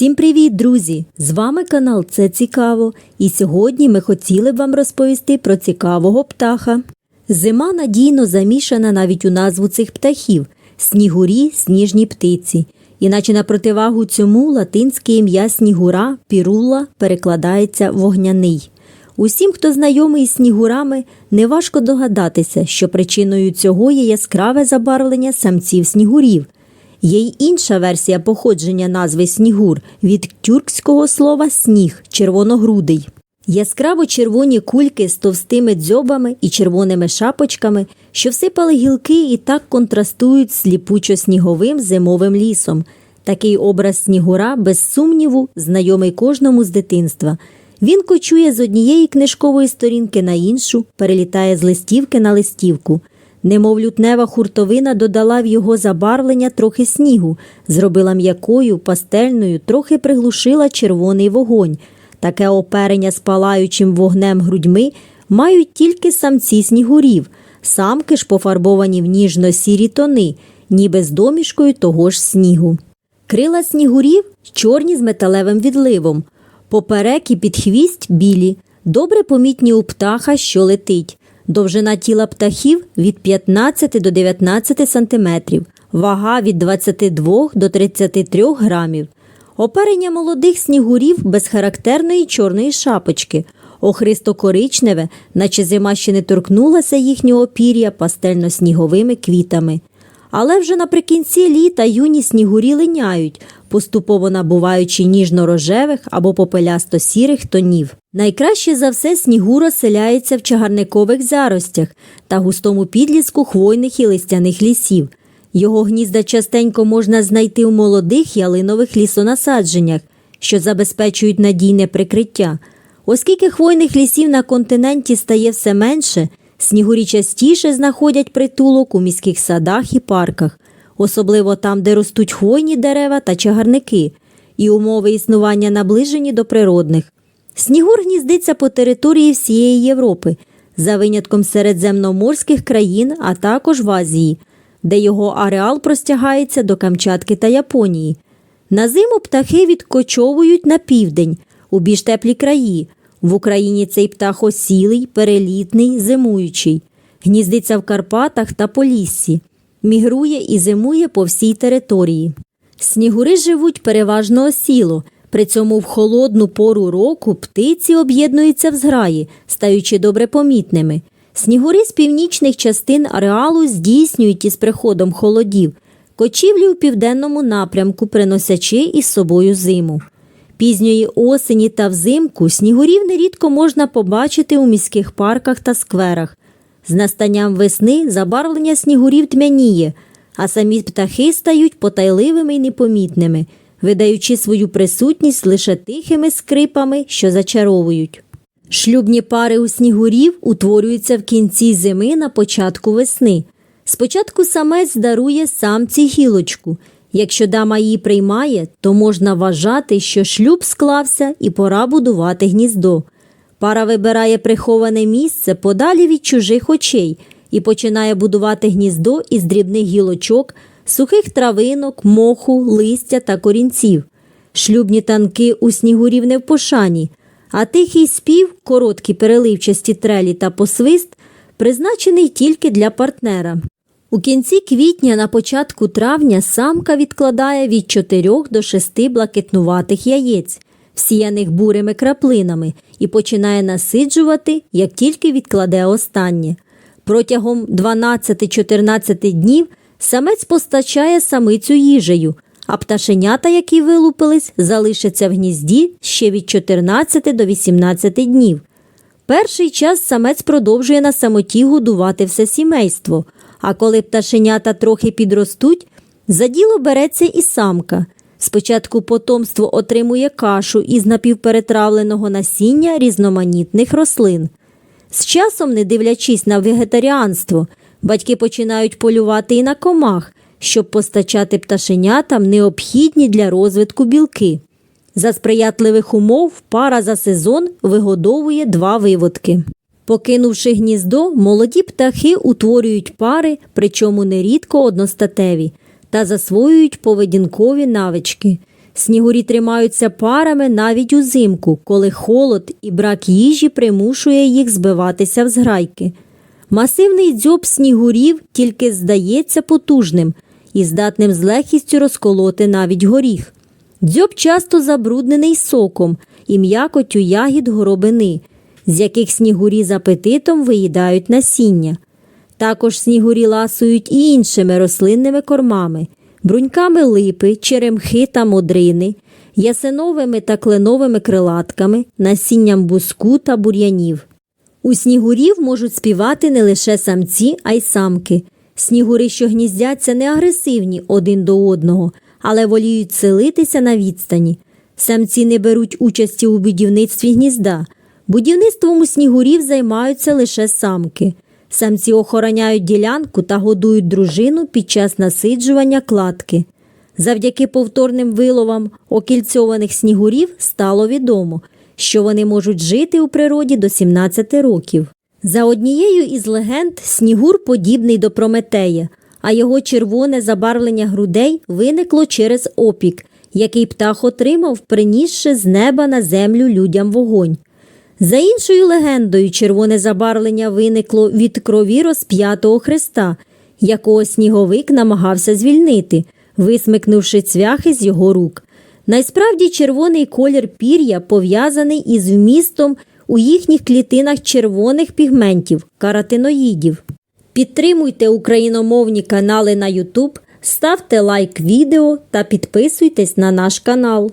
Всім привіт, друзі! З вами канал Це Цікаво, і сьогодні ми хотіли б вам розповісти про цікавого птаха. Зима надійно замішана навіть у назву цих птахів снігурі, сніжні птиці. Іначе на противагу цьому латинське ім'я снігура пірула перекладається вогняний. Усім, хто знайомий з снігурами, неважко догадатися, що причиною цього є яскраве забарвлення самців снігурів. Є й інша версія походження назви снігур від тюркського слова сніг червоногрудий. Яскраво червоні кульки з товстими дзьобами і червоними шапочками, що всипали гілки і так контрастують сліпучо-сніговим зимовим лісом. Такий образ снігура, без сумніву, знайомий кожному з дитинства. Він кочує з однієї книжкової сторінки на іншу, перелітає з листівки на листівку. Немов лютнева хуртовина додала в його забарвлення трохи снігу, зробила м'якою, пастельною, трохи приглушила червоний вогонь. Таке оперення з палаючим вогнем грудьми мають тільки самці снігурів, самки ж пофарбовані в ніжно-сірі тони, ніби з домішкою того ж снігу. Крила снігурів чорні з металевим відливом, поперек і підхвість білі, добре помітні у птаха, що летить. Довжина тіла птахів від 15 до 19 см, вага від 22 до 33 грамів. Оперення молодих снігурів без характерної чорної шапочки, охристо-коричневе, наче зима ще не торкнулася їхнього пір'я пастельно-сніговими квітами. Але вже наприкінці літа юні снігурі линяють, поступово набуваючи ніжно-рожевих або попелясто-сірих тонів. Найкраще за все снігур оселяється в чагарникових заростях та густому підліску хвойних і листяних лісів. Його гнізда частенько можна знайти у молодих ялинових лісонасадженнях, що забезпечують надійне прикриття. Оскільки хвойних лісів на континенті стає все менше, снігурі частіше знаходять притулок у міських садах і парках, особливо там, де ростуть хвойні дерева та чагарники, і умови існування наближені до природних. Снігур гніздиться по території всієї Європи, за винятком середземноморських країн, а також в Азії, де його ареал простягається до Камчатки та Японії. На зиму птахи відкочовують на південь, у більш теплі краї. В Україні цей птах осілий, перелітний, зимуючий, гніздиться в Карпатах та Поліссі, мігрує і зимує по всій території. Снігури живуть переважно осіло. При цьому в холодну пору року птиці об'єднуються в зграї, стаючи добре помітними. Снігури з північних частин ареалу здійснюють із приходом холодів кочівлі у південному напрямку, приносячи із собою зиму. Пізньої осені та взимку снігурів нерідко можна побачити у міських парках та скверах. З настанням весни забарвлення снігурів тьмяніє, а самі птахи стають потайливими й непомітними, видаючи свою присутність лише тихими скрипами, що зачаровують. Шлюбні пари у снігурів утворюються в кінці зими на початку весни. Спочатку самець дарує самці гілочку. Якщо дама її приймає, то можна вважати, що шлюб склався і пора будувати гніздо. Пара вибирає приховане місце подалі від чужих очей і починає будувати гніздо із дрібних гілочок, сухих травинок, моху, листя та корінців. Шлюбні танки у снігурів не в пошані, а тихий спів, короткі переливчасті трелі та посвист призначений тільки для партнера. У кінці квітня на початку травня самка відкладає від 4 до 6 блакитнуватих яєць, всіяних бурими краплинами, і починає насиджувати, як тільки відкладе останнє. Протягом 12-14 днів самець постачає самицю їжею, а пташенята, які вилупились, залишаться в гнізді ще від 14 до 18 днів. Перший час самець продовжує на самоті годувати все сімейство, а коли пташенята трохи підростуть, за діло береться і самка. Спочатку потомство отримує кашу із напівперетравленого насіння різноманітних рослин. З часом, не дивлячись на вегетаріанство, батьки починають полювати і на комах, щоб постачати пташенятам необхідні для розвитку білки. За сприятливих умов пара за сезон вигодовує два виводки. Покинувши гніздо, молоді птахи утворюють пари, причому нерідко одностатеві, та засвоюють поведінкові навички. Снігурі тримаються парами навіть узимку, коли холод і брак їжі примушує їх збиватися в зграйки. Масивний дзьоб снігурів тільки здається потужним і здатним з легкістю розколоти навіть горіх. Дзьоб часто забруднений соком і м'якотю ягід горобини, з яких снігурі з апетитом виїдають насіння. Також снігурі ласують і іншими рослинними кормами, бруньками липи, черемхи та модрини, ясеновими та кленовими крилатками, насінням буску та бур'янів. У снігурів можуть співати не лише самці, а й самки. Снігури, що гніздяться, не агресивні один до одного, але воліють селитися на відстані. Самці не беруть участі у будівництві гнізда. Будівництвом у снігурів займаються лише самки. Самці охороняють ділянку та годують дружину під час насиджування кладки. Завдяки повторним виловам окільцьованих снігурів стало відомо, що вони можуть жити у природі до 17 років. За однією із легенд, снігур подібний до Прометея, а його червоне забарвлення грудей виникло через опік, який птах отримав, принісши з неба на землю людям вогонь. За іншою легендою, червоне забарвлення виникло від крові розп'ятого Христа, якого сніговик намагався звільнити, висмикнувши цвяхи з його рук. Найсправді червоний колір пір'я пов'язаний із вмістом у їхніх клітинах червоних пігментів каротиноїдів. Підтримуйте україномовні канали на YouTube, ставте лайк відео та підписуйтесь на наш канал.